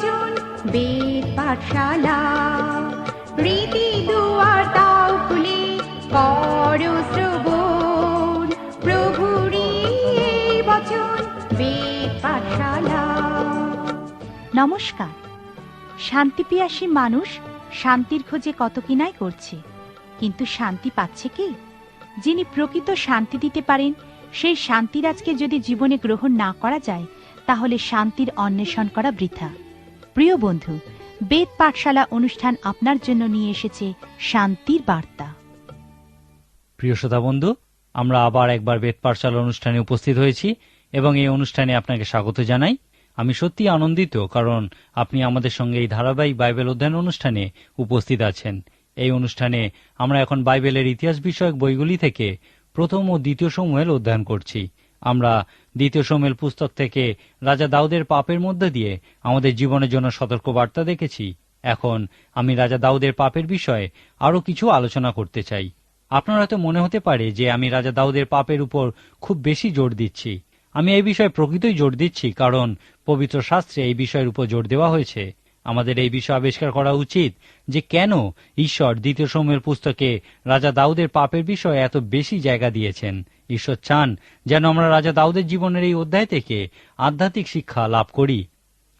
বচন বেদ পাঠশালা। রীতি দুয়ার তাও খুলে করো শ্রবণ। প্রভুরই এই বচন বেদ পাঠশালা। নমস্কার। শান্তিপিয়াসী মানুষ শান্তির খোঁজে কত কিনাই করছে, কিন্তু শান্তি পাচ্ছে কি? যিনি প্রকৃত শান্তি দিতে পারেন, সেই শান্তিরাজকে যদি জীবনে গ্রহণ না করা যায়, তাহলে শান্তির অন্বেষণ করা বৃথা। প্রিয় বন্ধু, বেদ পাঠশালা অনুষ্ঠান আপনার জন্য নিয়ে এসেছে শান্তির বার্তা। প্রিয় শ্রোতা বন্ধু, আমরা আবার একবার বেদ পাঠশালা অনুষ্ঠানে উপস্থিত হয়েছি এবং এই অনুষ্ঠানে আপনাকে স্বাগত জানাই। আমি সত্যি আনন্দিত কারণ আপনি আমাদের সঙ্গে এই ধারাবাহিক বাইবেল অধ্যয়ন অনুষ্ঠানে উপস্থিত আছেন। এই অনুষ্ঠানে আমরা এখন বাইবেলের ইতিহাস বিষয়ক বইগুলি থেকে প্রথম ও দ্বিতীয় সমুয়েল অধ্যয়ন করছি। আমরা দ্বিতীয় সমুয়েল পুস্তক থেকে রাজা দাউদের পাপের মধ্যে দিয়ে আমাদের জীবনের জন্য সতর্ক বার্তা দেখেছি। এখন আমি রাজা দাউদের পাপের বিষয়ে আরও কিছু আলোচনা করতে চাই। আপনার হয়তো মনে হতে পারে যে আমি রাজা দাউদের পাপের উপর খুব বেশি জোর দিচ্ছি। আমি এই বিষয়ে প্রকৃতই জোর দিচ্ছি কারণ পবিত্র শাস্ত্রে এই বিষয়ের উপর জোর দেওয়া হয়েছে। আমাদের এই বিষয় আবিষ্কার করা উচিত যে কেন ঈশ্বর দ্বিতীয় সময়ের পুস্তকে রাজা দাউদের পাপের বিষয়ে এত বেশি জায়গা দিয়েছেন। ঈশ্বর চান যেন আমরা রাজা দাউদের জীবনের এই অধ্যায় থেকে আধ্যাত্মিক শিক্ষা লাভ করি।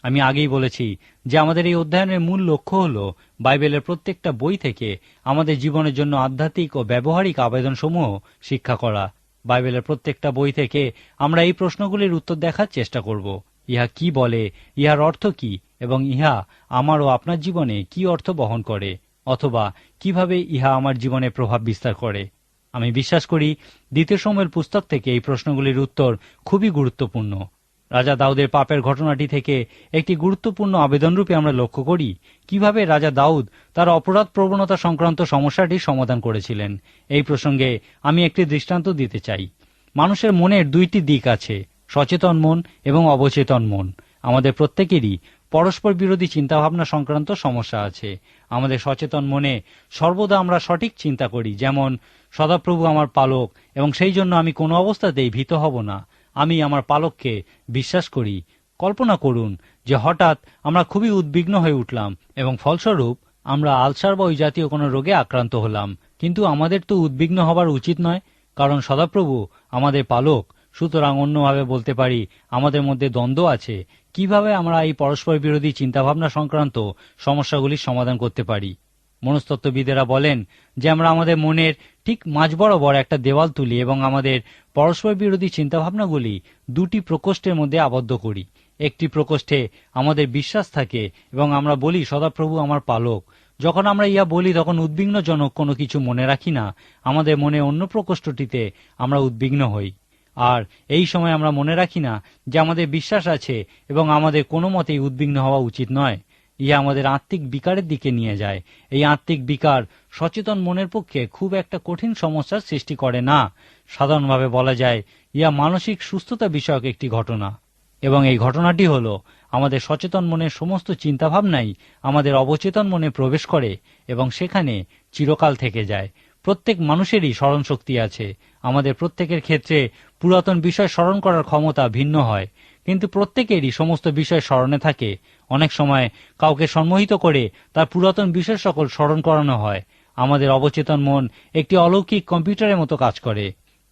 আমি আগেই বলেছি যে আমাদের এই অধ্যয়নের মূল লক্ষ্য হল বাইবেলের প্রত্যেকটা বই থেকে আমাদের জীবনের জন্য আধ্যাত্মিক ও ব্যবহারিক আবেদনসমূহ শিক্ষা করা। বাইবেলের প্রত্যেকটা বই থেকে আমরা এই প্রশ্নগুলির উত্তর দেখার চেষ্টা করব। ইহা কি বলে? ইহার অর্থ কি? এবং ইহা আমার ও আপনার জীবনে কি অর্থ বহন করে? অথবা কীভাবে ইহা আমার জীবনে প্রভাব বিস্তার করে? আমি বিশ্বাস করি দ্বিতীয় সময়ের পুস্তক থেকে এই প্রশ্নগুলির উত্তর খুবই গুরুত্বপূর্ণ। রাজা দাউদের পাপের ঘটনাটি থেকে একটি গুরুত্বপূর্ণ আবেদনরূপে আমরা লক্ষ্য করি কীভাবে রাজা দাউদ তার অপরাধ প্রবণতা সংক্রান্ত সমস্যাটি সমাধান করেছিলেন। এই প্রসঙ্গে আমি একটি দৃষ্টান্ত দিতে চাই। মানুষের মনের দুইটি দিক আছে, সচেতন মন এবং অবচেতন মন। আমাদের প্রত্যেকেরই পরস্পর বিরোধী চিন্তাভাবনা সংক্রান্ত সমস্যা আছে। আমাদের সচেতন মনে সর্বদা আমরা সঠিক চিন্তা করি, যেমন সদাপ্রভু আমার পালক, এবং সেই জন্য আমি কোনো অবস্থাতেই ভীত হব না। আমি আমার পালককে বিশ্বাস করি। কল্পনা করুন যে হঠাৎ আমরা খুবই উদ্বিগ্ন হয়ে উঠলাম, এবং ফলস্বরূপ আমরা আলসার বা ওই জাতীয় কোনো রোগে আক্রান্ত হলাম। কিন্তু আমাদের তো উদ্বিগ্ন হবার উচিত নয়, কারণ সদাপ্রভু আমাদের পালক। সুতরাং অন্যভাবে বলতে পারি, আমাদের মধ্যে দ্বন্দ্ব আছে। কীভাবে আমরা এই পরস্পর বিরোধী চিন্তাভাবনা সংক্রান্ত সমস্যাগুলির সমাধান করতে পারি? মনস্তত্ত্ববিদেরা বলেন যে আমরা আমাদের মনের ঠিক মাঝ বরাবর একটা দেওয়াল তুলি এবং আমাদের পরস্পর বিরোধী চিন্তাভাবনাগুলি দুটি প্রকোষ্ঠের মধ্যে আবদ্ধ করি। একটি প্রকোষ্ঠে আমাদের বিশ্বাস থাকে এবং আমরা বলি, সদাপ্রভু আমার পালক। যখন আমরা ইয়া বলি, তখন উদ্বিগ্নজনক কোনো কিছু মনে রাখি না। আমাদের মনে অন্য প্রকোষ্ঠটিতে আমরা উদ্বিগ্ন হই। আর এই সময় আমরা মনে রাখি না যে আমাদের বিশ্বাস আছে এবং আমাদের কোনো মতেই উদ্বিগ্ন হওয়া উচিত নয়। ইহা আমাদের আত্মিক বিকারের দিকে নিয়ে যায়। এই আত্মিক বিকার সচেতন মনের পক্ষে খুব একটা কঠিন সমস্যার সৃষ্টি করে না। সাধারণভাবে বলা যায়, ইহা মানসিক সুস্থতা বিষয়ক একটি ঘটনা। এবং এই ঘটনাটি হল, আমাদের সচেতন মনের সমস্ত চিন্তাভাবনাই আমাদের অবচেতন মনে প্রবেশ করে এবং সেখানে চিরকাল থেকে যায়। প্রত্যেক মানুষেরই স্মরণ শক্তি আছে। আমাদের প্রত্যেকের ক্ষেত্রে পুরাতন বিষয় স্মরণ করার ক্ষমতা ভিন্ন হয়। কিন্তু প্রত্যেকেরই সমস্ত বিষয় স্মরণে থাকে। অনেক সময় কাউকে সম্মোহিত করে তার পুরাতন বিষয় সকল স্মরণ করানো হয়। আমাদের অবচেতন মন একটি অলৌকিক কম্পিউটারের মতো কাজ করে।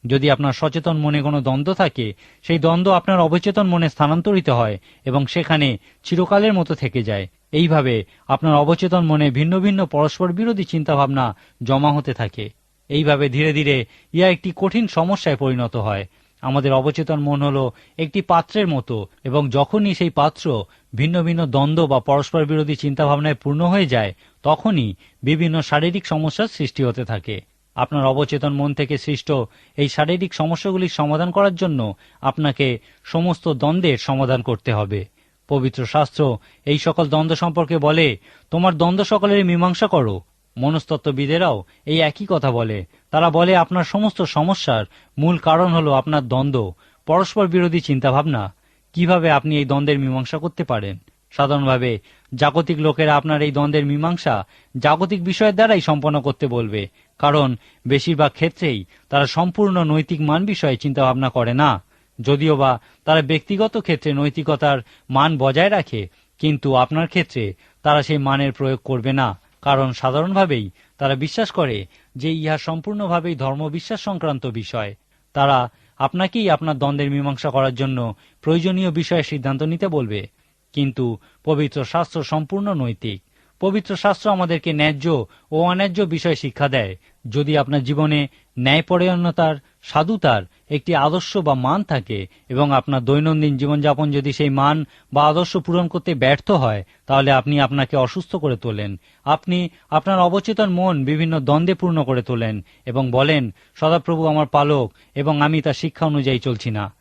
যদি আপনার সচেতন মনে কোনো দ্বন্দ্ব থাকে, সেই দ্বন্দ্ব আপনার অবচেতন মনে স্থানান্তরিত হয় এবং সেখানে চিরকালের মতো থেকে যায়। এইভাবে আপনার অবচেতন মনে ভিন্ন ভিন্ন পরস্পর বিরোধী চিন্তাভাবনা জমা হতে থাকে। এইভাবে ধীরে ধীরে ইহা একটি কঠিন সমস্যায় পরিণত হয়। আমাদের অবচেতন মন হলো একটি পাত্রের মতো এবং যখনই সেই পাত্র ভিন্ন ভিন্ন দ্বন্দ্ব বা পরস্পর বিরোধী চিন্তাভাবনায় পূর্ণ হয়ে যায়, তখনই বিভিন্ন শারীরিক সমস্যার সৃষ্টি হতে থাকে। আপনার অবচেতন মন থেকে সৃষ্ট এই শারীরিক সমস্যাগুলির সমাধান করার জন্য আপনাকে সমস্ত দ্বন্দ্বের সমাধান করতে হবে। পবিত্র শাস্ত্র এই সকল দ্বন্দ্ব সম্পর্কে বলে, তোমার দ্বন্দ্ব সকলের মীমাংসা করো। মনস্তত্ত্ববিদেরাও এই একই কথা বলে। তারা বলে, আপনার সমস্ত সমস্যার মূল কারণ হলো আপনার দ্বন্দ্ব। পরস্পর বিরোধী চিন্তাভাবনা। কীভাবে আপনি এই দ্বন্দ্বের মীমাংসা করতে পারেন? সাধারণভাবে, জাগতিক লোকেরা আপনার এই দ্বন্দ্বের মীমাংসা জাগতিক বিষয়ের দ্বারাই সম্পন্ন করতে বলবে। কারণ, বেশিরভাগ ক্ষেত্রেই তারা সম্পূর্ণ নৈতিক মান বিষয়ে চিন্তাভাবনা করে না। যদিও বা তারা ব্যক্তিগত ক্ষেত্রে নৈতিকতার মান বজায় রাখে, কিন্তু আপনার ক্ষেত্রে তারা সেই মানের প্রয়োগ করবে না। কারণ সাধারণভাবেই তারা বিশ্বাস করে যে ইহা সম্পূর্ণভাবেই ধর্মবিশ্বাস সংক্রান্ত বিষয়। তারা আপনাকেই আপনার দ্বন্দ্বের মীমাংসা করার জন্য প্রয়োজনীয় বিষয়ে সিদ্ধান্ত নিতে বলবে। কিন্তু পবিত্র শাস্ত্র সম্পূর্ণ নৈতিক। পবিত্র শাস্ত্র আমাদেরকে ন্যায্য ও অন্যায্য বিষয় শিক্ষা দেয়। যদি আপনার জীবনে ন্যায়পরায়ণতার সাধুতার একটি আদর্শ বা মান থাকে এবং আপনার দৈনন্দিন জীবনযাপন যদি সেই মান বা আদর্শ পূরণ করতে ব্যর্থ হয়, তাহলে আপনি আপনাকে অসুস্থ করে তোলেন। আপনি আপনার অবচেতন মন বিভিন্ন দ্বন্দ্বে পূর্ণ করে তোলেন এবং বলেন, সদাপ্রভু আমার পালক এবং আমি তার শিক্ষা অনুযায়ী চলছি না।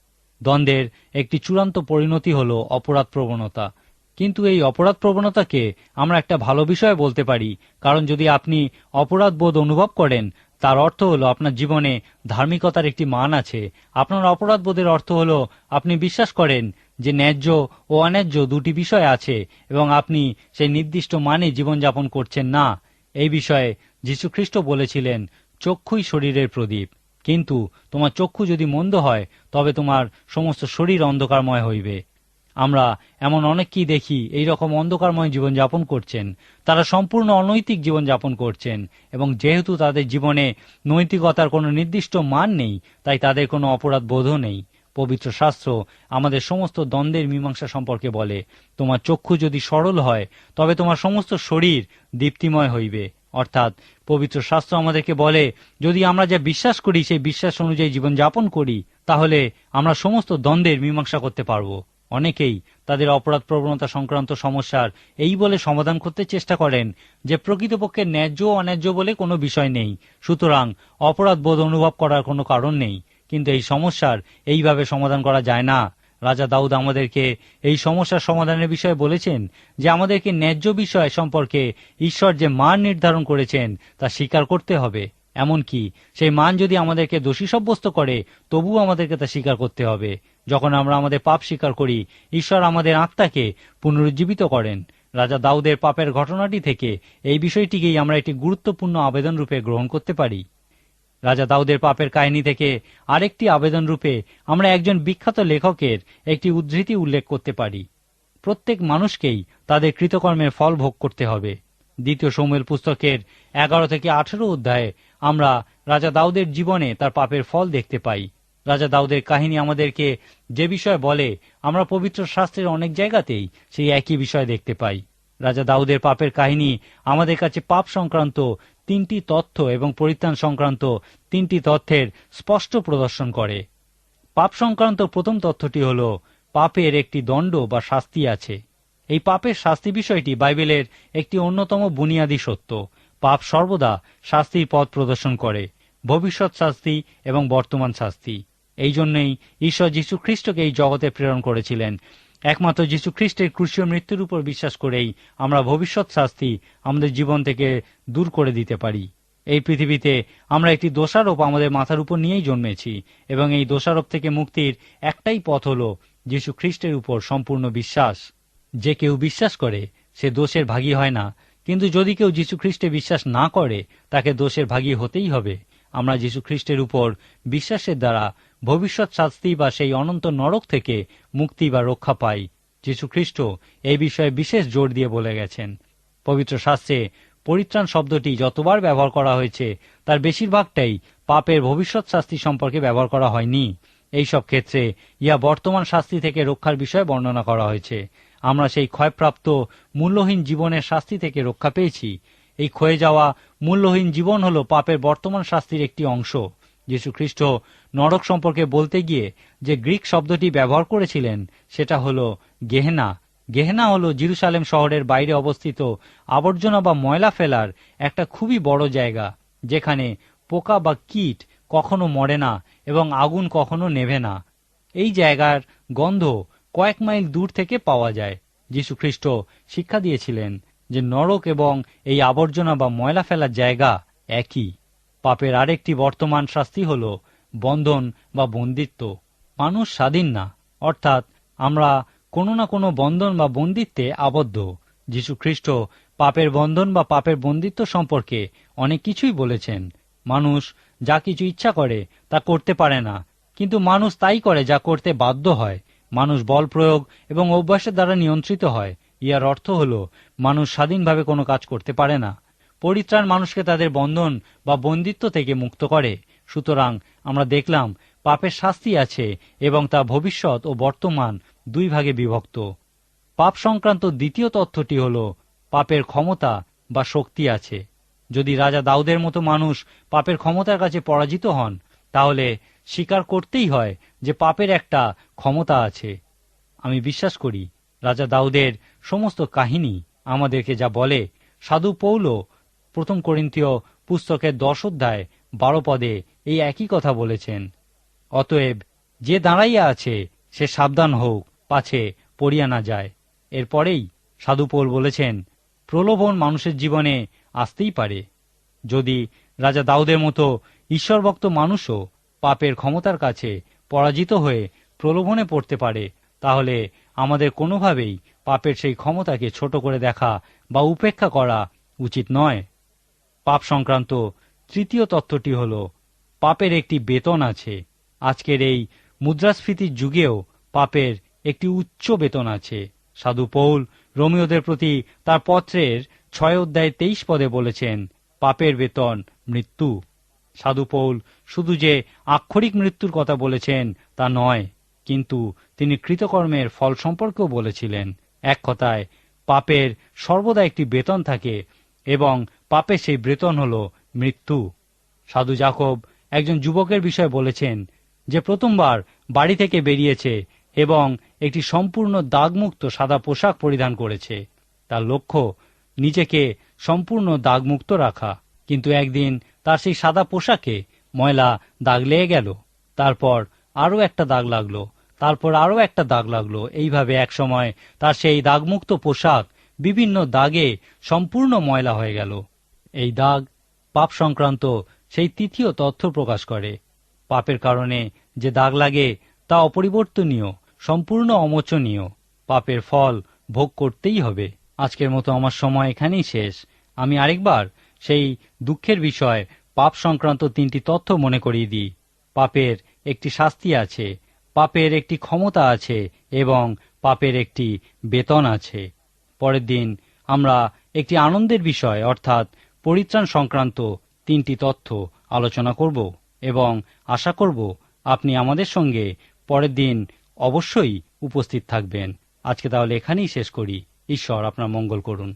দ্বন্দ্বের একটি চূড়ান্ত পরিণতি হল অপরাধ প্রবণতা। কিন্তু এই অপরাধ প্রবণতাকে আমরা একটা ভালো বিষয় বলতে পারি, কারণ যদি আপনি অপরাধ বোধ অনুভব করেন তার অর্থ হলো আপনার জীবনে ধার্মিকতার একটি মান আছে। আপনার অপরাধবোধের অর্থ হলো আপনি বিশ্বাস করেন যে ন্যায্য ও অন্যায্য দুটি বিষয় আছে এবং আপনি সেই নির্দিষ্ট মানে জীবনযাপন করছেন না। এই বিষয়ে যীশুখ্রিস্ট বলেছিলেন, চক্ষুই শরীরের প্রদীপ। কিন্তু তোমার চক্ষু যদি মন্দ হয়, তবে তোমার সমস্ত শরীর অন্ধকারময় হইবে। আমরা এমন অনেককেই দেখি এই রকম অন্ধকারময় জীবনযাপন করছেন। তারা সম্পূর্ণ অনৈতিক জীবনযাপন করছেন এবং যেহেতু তাদের জীবনে নৈতিকতার কোনো নির্দিষ্ট মান নেই, তাই তাদের কোনো অপরাধ বোধও নেই। পবিত্র শাস্ত্র আমাদের সমস্ত দ্বন্দ্বের মীমাংসা সম্পর্কে বলে, তোমার চক্ষু যদি সরল হয়, তবে তোমার সমস্ত শরীর দীপ্তিময় হইবে। অর্থাৎ পবিত্র শাস্ত্র আমাদেরকে বলে, যদি আমরা যা বিশ্বাস করি, সেই বিশ্বাস অনুযায়ী জীবনযাপন করি, তাহলে আমরা সমস্ত দ্বন্দ্বের মীমাংসা করতে পারব। অনেকেই তাদের অপরাধ প্রবণতা সংক্রান্ত সমস্যার এই বলে সমাধান করতে চেষ্টা করেন, যে প্রকৃতপক্ষে ন্যায্য অন্যায্য বলে কোনো বিষয় নেই। সুতরাং অপরাধ বোধ অনুভব করার কোনো কারণ নেই। কিন্তু এই সমস্যার এইভাবে সমাধান করা যায় না। রাজা দাউদ আমাদেরকে এই সমস্যার সমাধানের বিষয়ে বলেছেন যে আমাদেরকে ন্যায্য বিষয় সম্পর্কে ঈশ্বর যে মান নির্ধারণ করেছেন তা স্বীকার করতে হবে। এমনকি সেই মান যদি আমাদেরকে দোষী সাব্যস্ত করে, তবুও আমাদেরকে তা স্বীকার করতে হবে। যখন আমরা আমাদের পাপ স্বীকার করি, ঈশ্বর আমাদের আত্মাকে পুনরুজ্জীবিত করেন। রাজা দাউদের পাপের ঘটনাটি থেকে এই বিষয়টিকেই আমরা একটি গুরুত্বপূর্ণ আবেদন রূপে গ্রহণ করতে পারি। রাজা দাউদের পাপের কাহিনী থেকে আরেকটি আবেদন রূপে আমরা একজন বিখ্যাত লেখকের একটি উদ্ধৃতি উল্লেখ করতে পারি। প্রত্যেক মানুষকেই তাদের কৃতকর্মের ফল ভোগ করতে হবে। দ্বিতীয় সৌমেল পুস্তকের এগারো থেকে আঠেরো অধ্যায়ে আমরা রাজা দাউদের জীবনে তার পাপের ফল দেখতে পাই। রাজা দাউদের কাহিনী আমাদেরকে যে বিষয় বলে, আমরা পবিত্র শাস্ত্রের অনেক জায়গাতেই সেই একই বিষয় দেখতে পাই। রাজা দাউদের পাপের কাহিনী আমাদের কাছে পাপ সংক্রান্ত তিনটি তথ্য এবং পরিত্রাণ সংক্রান্ত তিনটি তথ্যের স্পষ্ট প্রদর্শন করে। পাপ সংক্রান্ত প্রথম তথ্যটি হল, পাপের একটি দণ্ড বা শাস্তি আছে। এই পাপের শাস্তি বিষয়টি বাইবেলের একটি অন্যতম বুনিয়াদী সত্য। পাপ সর্বদা শাস্তির পথ প্রদর্শন করে, ভবিষ্যৎ শাস্তি এবং বর্তমান শাস্তি। এই জন্যই ঈশ্বর যীশু খ্রিস্টকে এই জগতে প্রেরণ করেছিলেন। একমাত্র যীশু খ্রিস্টের মৃত্যুর উপর বিশ্বাস করেই আমরা ভবিষ্যৎ শাস্তি আমাদের জীবন থেকে দূর করে দিতে পারি। এই পৃথিবীতে আমরা একটি দোষারোপ আমাদের মাথার উপর নিয়েই জন্মেছি এবং এই দোষারোপ থেকে মুক্তির একটাই পথ হল যীশু খ্রিস্টের উপর সম্পূর্ণ বিশ্বাস। যে কেউ বিশ্বাস করে, সে দোষের ভাগী হয় না। কিন্তু যদি কেউ যীশু খ্রিস্টে বিশ্বাস না করে, তাকে দোষের ভাগী হতেই হবে। আমরা যীশু খ্রিস্টের উপর বিশ্বাসের দ্বারা ভবিষ্যৎ শাস্তি বা সেই অনন্ত নরক থেকে মুক্তি বা রক্ষা পাই। যীশু খ্রিস্ট এই বিষয়ে বিশেষ জোর দিয়ে বলে গেছেন। পবিত্র শাস্ত্রে পরিত্রাণ শব্দটি যতবার ব্যবহার করা হয়েছে, তার বেশিরভাগটাই পাপের ভবিষ্যৎ শাস্তি সম্পর্কে ব্যবহার করা হয়নি। এই সব ক্ষেত্রে ইহা বর্তমান শাস্তি থেকে রক্ষার বিষয়ে বর্ণনা করা হয়েছে। আমরা সেই ক্ষয়প্রাপ্ত মূল্যহীন জীবনের শাস্তি থেকে রক্ষা পেয়েছি। এই ক্ষয়ে যাওয়া মূল্যহীন জীবন হল পাপের বর্তমান শাস্তির একটি অংশ। যীশু খ্রিস্ট নরক সম্পর্কে বলতে গিয়ে যে গ্রিক শব্দটি ব্যবহার করেছিলেন, সেটা হল গেহেনা। গেহেনা হল জিরুসালেম শহরের বাইরে অবস্থিত আবর্জনা বা ময়লা ফেলার একটা খুবই বড় জায়গা, যেখানে পোকা বা কীট কখনো মরে না এবং আগুন কখনো নেভে না। এই জায়গার গন্ধ কয়েক মাইল দূর থেকে পাওয়া যায়। যীশু খ্রিস্ট শিক্ষা দিয়েছিলেন যে নরক এবং এই আবর্জনা বা ময়লা ফেলার জায়গা একই। পাপের আরেকটি বর্তমান শাস্তি হল বন্ধন বা বন্দিত্ব। মানুষ স্বাধীন না, অর্থাৎ আমরা কোনো না কোনো বন্ধন বা বন্দিত্বে আবদ্ধ। যীশু খ্রিস্ট পাপের বন্ধন বা পাপের বন্দিত্ব সম্পর্কে অনেক কিছুই বলেছেন। মানুষ যা কিছু ইচ্ছা করে তা করতে পারে না, কিন্তু মানুষ তাই করে যা করতে বাধ্য হয়। মানুষ বল প্রয়োগ এবং অভ্যাসের দ্বারা নিয়ন্ত্রিত হয়। ইয়ার অর্থ হল, মানুষ স্বাধীনভাবে কোনো কাজ করতে পারে না। পরিত্রাণ মানুষকে তাদের বন্ধন বা বন্দিত্ব থেকে মুক্ত করে। সুতরাং আমরা দেখলাম, পাপের শাস্তি আছে এবং তা ভবিষ্যৎ ও বর্তমান দুই ভাগে বিভক্ত। পাপ সংক্রান্ত দ্বিতীয় তথ্যটি হল, পাপের ক্ষমতা বা শক্তি আছে। যদি রাজা দাউদের মতো মানুষ পাপের ক্ষমতার কাছে পরাজিত হন, তাহলে স্বীকার করতেই হয় যে পাপের একটা ক্ষমতা আছে। আমি বিশ্বাস করি, রাজা দাউদের সমস্ত কাহিনী আমাদেরকে যা বলে, সাধু পৌল প্রথম করিন্তীয় পুস্তকের দশ অধ্যায় বারো পদে এই একই কথা বলেছেন, অতএব যে দাঁড়াইয়া আছে, সে সাবধান হোক, পাছে পড়িয়া না যায়। এরপরেই সাধু পৌল বলেছেন, প্রলোভন মানুষের জীবনে আসতেই পারে। যদি রাজা দাউদের মতো ঈশ্বরভক্ত মানুষও পাপের ক্ষমতার কাছে পরাজিত হয়ে প্রলোভনে পড়তে পারে, তাহলে আমাদের কোনোভাবেই পাপের সেই ক্ষমতাকে ছোট করে দেখা বা উপেক্ষা করা উচিত নয়। পাপ সংক্রান্ত তৃতীয় তত্ত্বটি হল, পাপের একটি বেতন আছে। আজকের এই মুদ্রাস্ফীতির যুগেও পাপের একটি উচ্চ বেতন আছে। সাধু পৌল রোমিওদের প্রতি তার পত্রের ছয় অধ্যায় তেইশ পদে বলেছেন, পাপের বেতন মৃত্যু। সাধু পৌল, শুধু যে আক্ষরিক মৃত্যুর কথা বলেছেন তা নয়, কিন্তু তিনি কৃতকর্মের ফল সম্পর্কেও বলেছিলেন। এক কথায়, পাপের সর্বদা একটি বেতন থাকে এবং পাপের সেই বেতন হল মৃত্যু। সাধু জাকব একজন যুবকের বিষয়ে বলেছেন যে, প্রথমবার বাড়ি থেকে বেরিয়েছে এবং একটি সম্পূর্ণ দাগমুক্ত সাদা পোশাক পরিধান করেছে। তার লক্ষ্য, নিজেকে সম্পূর্ণ দাগমুক্ত রাখা। কিন্তু একদিন তার সেই সাদা পোশাকে ময়লা দাগ লেগে গেল। তারপর আরও একটা দাগ লাগল, তারপর আরও একটা দাগ লাগল। এইভাবে একসময় তার সেই দাগমুক্ত পোশাক বিভিন্ন দাগে সম্পূর্ণ ময়লা হয়ে গেল। এই দাগ পাপ সংক্রান্ত সেই তৃতীয় তথ্য প্রকাশ করে। পাপের কারণে যে দাগ লাগে তা অপরিবর্তনীয়, সম্পূর্ণ অমোচনীয়। পাপের ফল ভোগ করতেই হবে। আজকের মতো আমার সময় এখানেই শেষ। আমি আরেকবার সেই দুঃখের বিষয় পাপ সংক্রান্ত তিনটি তথ্য মনে করিয়ে দিই। পাপের একটি শাস্তি আছে, পাপের একটি ক্ষমতা আছে এবং পাপের একটি বেতন আছে। পরের দিন আমরা একটি আনন্দের বিষয় অর্থাৎ পরিত্রাণ সংক্রান্ত তিনটি তথ্য আলোচনা করব এবং আশা করব আপনি আমাদের সঙ্গে পরের দিন অবশ্যই উপস্থিত থাকবেন। আজকে তাহলে এখানেই শেষ করি। ঈশ্বর আপনার মঙ্গল করুন।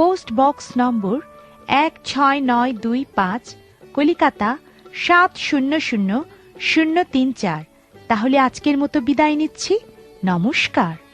পোস্ট বক্স নম্বর এক ছয় নয় দুই পাঁচ, কলিকাতা সাত শূন্য শূন্য শূন্য তিন চার। তাহলে আজকের মতো বিদায় নিচ্ছি। নমস্কার।